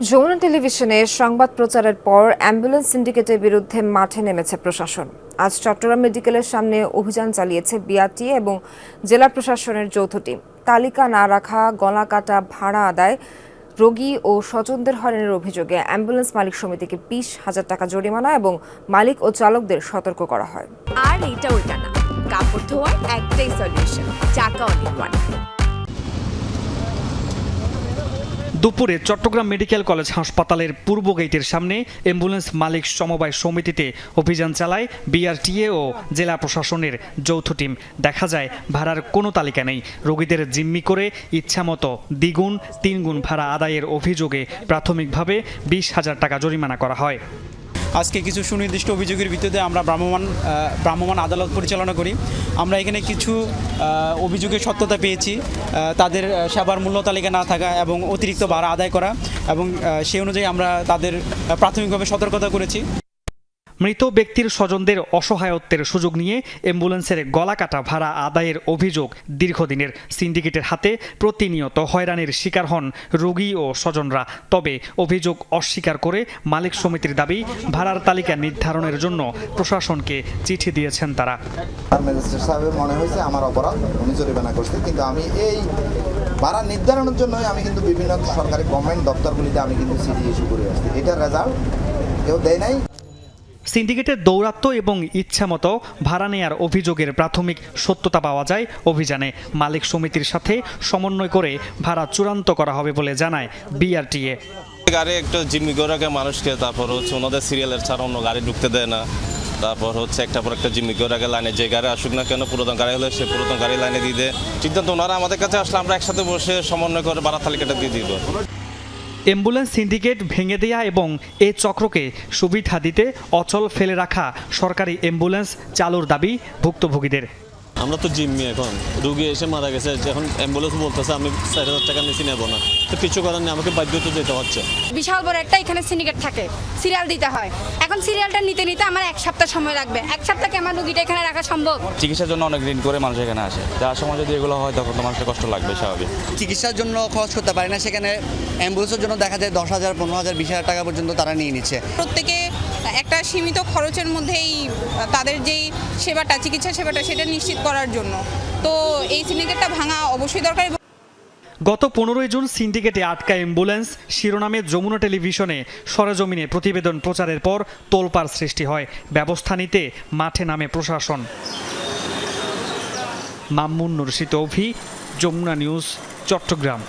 যমুনা টেলিভিশনে সংবাদ প্রচারের পর অ্যাম্বুলেন্স সিন্ডিকেটের বিরুদ্ধে মাঠে নেমেছে প্রশাসন। আজ চট্টগ্রাম মেডিকেলের সামনে অভিযান চালিয়েছে বিআরটি এবং জেলা প্রশাসনের যৌথ টিম। তালিকা না রাখা, গলা কাটা, ভাড়া আদায়, রোগী ও স্বজনদের হয়রানির অভিযোগে অ্যাম্বুলেন্স মালিক সমিতিকে বিশ হাজার টাকা জরিমানা এবং মালিক ও চালকদের সতর্ক করা হয়। আর এটা ওইটা না। কাপড় ধোয়ার একটাই সলিউশন চাকা অল দুপুরে চট্টগ্রাম মেডিকেল কলেজ হাসপাতালের পূর্ব গেটের সামনে অ্যাম্বুলেন্স মালিক সমবায় সমিতিতে অভিযান চালায় বিআরটিএ ও জেলা প্রশাসনের যৌথ টিম। দেখা যায়, ভাড়ার কোনো তালিকা নেই। রোগীদের জিম্মি করে ইচ্ছামতো দ্বিগুণ, তিনগুণ ভাড়া আদায়ের অভিযোগে প্রাথমিকভাবে বিশ হাজার টাকা জরিমানা করা হয়। আজকে কিছু সুনির্দিষ্ট অভিযোগের ভিত্তিতে আমরা ভ্রাম্যমান ভ্রাম্যমান আদালত পরিচালনা করি। আমরা এখানে কিছু অভিযোগের সত্যতা পেয়েছি। তাদের সেবার মূল্য তালিকা না থাকা এবং অতিরিক্ত ভাড়া আদায় করা এবং সেই অনুযায়ী আমরা তাদের প্রাথমিকভাবে সতর্কতা করেছি। মৃত ব্যক্তির স্বজনদের অসহায়ত্বের সুযোগ নিয়ে অ্যাম্বুলেন্সের গলা কাটা ভাড়া আদায়ের অভিযোগ দীর্ঘদিনের সিন্ডিকেটের হাতে। প্রতিনিয়ত হয়রানির শিকার হন রোগী ও স্বজনরা। তবে অভিযোগ অস্বীকার করে মালিক সমিতির দাবি, ভাড়ার তালিকা নির্ধারণের জন্য প্রশাসনকে চিঠি দিয়েছেন তারা। মনে হয়েছে আমার অপরাধ, উনি জরিমানা করছে। কিন্তু আমি এই ভাড়া নির্ধারণের জন্যই আমি কিন্তু বিভিন্ন সরকারি গভর্নমেন্ট দপ্তরগুলিতে আমি কিন্তু সিডি ইস্যু করে আসছি। এটার রেজাল্ট কেউ দেয় নাই। সিন্ডিকেটের দৌরাত্ম এবং ইচ্ছামতো ভাড়া নেয়ার অভিযোগের প্রাথমিক সত্যতা পাওয়া যায় অভিযানে। মালিক সমিতির সাথে সমন্বয় করে ভাড়া চূড়ান্ত করা হবে বলে জানায় বিআরটিএ। গাড়ি একটা জিম্মি করে মানুষকে, তারপর হচ্ছে ওনাদের সিরিয়ালের ছাড়া অন্য গাড়ি ঢুকতে দেয় না। তারপর হচ্ছে একটা পর একটা জিম্মি করে রাখে, লাইনে যে গাড়ি আসুক না কেন, পুরাতন গাড়ি হলে সে পুরাতন গাড়ি লাইনে দিয়ে দেয়। সিদ্ধান্ত ওনারা আমাদের কাছে আসলে আমরা একসাথে বসে সমন্বয় করে ভাড়া তালিকাটা দিয়ে দিব। অ্যাম্বুলেন্স সিন্ডিকেট ভেঙে দেয়া এবং এ চক্রকে সুবিধা দিতে অচল ফেলে রাখা সরকারি অ্যাম্বুলেন্স চালুর দাবি ভুক্তভোগীদের। আমরা তো জিম্মি এখন। রুগী এসে মারা গেছে এখন অ্যাম্বুলেন্স বলতেছে আমি চার হাজার টাকা নিচে নেব না। তো কিছু করার নেই আমাকে বাধ্য তো যেতে হচ্ছে। বিশাল বড় একটা এখানে সিন্ডিকেট থাকে সিরিয়াল দিতে হয়। এখন সিরিয়ালটা নিতে নিতে আমার এক সপ্তাহ সময় লাগবে। এক সপ্তাহ কি আমার রুগীটা এখানে রাখা সম্ভব? চিকিৎসার জন্য অনেক দিন করে মানুষ এখানে আসে। যাওয়ার সময় যদি এগুলো হয় তখন তো মানুষের কষ্ট লাগবে স্বাভাবিক। চিকিৎসার জন্য খরচ করতে পারে না সেখানে অ্যাম্বুলেন্সের জন্য দেখা যায় দশ হাজার পনেরো হাজার বিশ হাজার টাকা পর্যন্ত তারা নিয়ে নিচ্ছে। প্রত্যেকে একটা সীমিত খরচের মধ্যেই তাদের যেই সেবাটা চিকিৎসা সেবাটা সেটা নিশ্চিত করার জন্য। তো এই সিন্ডিকেটটা ভাঙা অবশ্যই দরকার গত পনেরোই জুন সিন্ডিকেটে আটকা অ্যাম্বুলেন্স, শিরোনামে যমুনা টেলিভিশনে সরেজমিনে প্রতিবেদন প্রচারের পর তোলপার সৃষ্টি হয়। ব্যবস্থা নিতে মাঠে নামে প্রশাসন। মামুন নুরশিদ অভি, যমুনা নিউজ, চট্টগ্রাম।